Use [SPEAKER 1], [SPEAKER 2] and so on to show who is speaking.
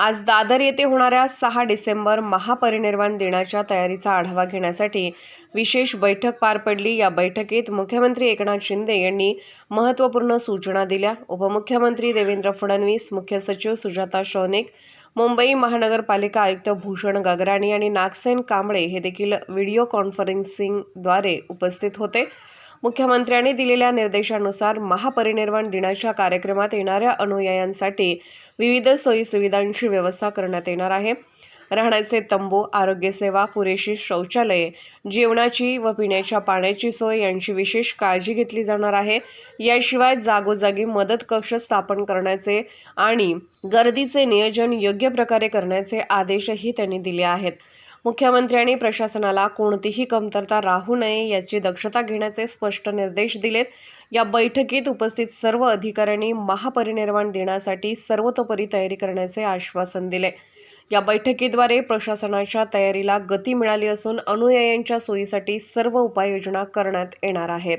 [SPEAKER 1] आज दादर येथे होणाऱ्या सहा डिसेंबर महापरिनिर्वाण दिनाच्या तयारीचा आढावा घेण्यासाठी विशेष बैठक पार पडली. या बैठकीत मुख्यमंत्री एकनाथ शिंदे यांनी महत्त्वपूर्ण सूचना दिल्या. उपमुख्यमंत्री देवेंद्र फडणवीस मुख्य सचिव सुजाता शौनिक मुंबई महानगरपालिका आयुक्त भूषण गगराणी आणि नागसेन कांबळे हे देखील व्हिडिओ कॉन्फरन्सिंगद्वारे उपस्थित होते. मुख्यमंत्र्यांनी दिलेल्या निर्देशानुसार महापरिनिर्वाण दिनाच्या कार्यक्रमात येणाऱ्या अनुयायांसाठी विविध सोयीसुविधांची व्यवस्था करण्यात येणार आहे. राहण्याचे तंबू आरोग्यसेवा पुरेशी शौचालये जेवणाची व पिण्याच्या पाण्याची सोय यांची विशेष काळजी घेतली जाणार आहे. याशिवाय जागोजागी मदत कक्ष स्थापन करण्याचे आणि गर्दीचे नियोजन योग्य प्रकारे करण्याचे आदेशही त्यांनी दिले आहेत. मुख्यमंत्र्यांनी प्रशासनाला कोणतीही कमतरता राहू नये याची दक्षता घेण्याचे स्पष्ट निर्देश दिलेत. या बैठकीत उपस्थित सर्व अधिकाऱ्यांनी महापरिनिर्वाण दिनासाठी सर्वतोपरी तयारी करण्याचे आश्वासन दिले. या बैठकीद्वारे प्रशासनाच्या तयारीला गती मिळाली असून अनुयायांच्या सोयीसाठी सर्व उपाययोजना करण्यात येणार आहेत.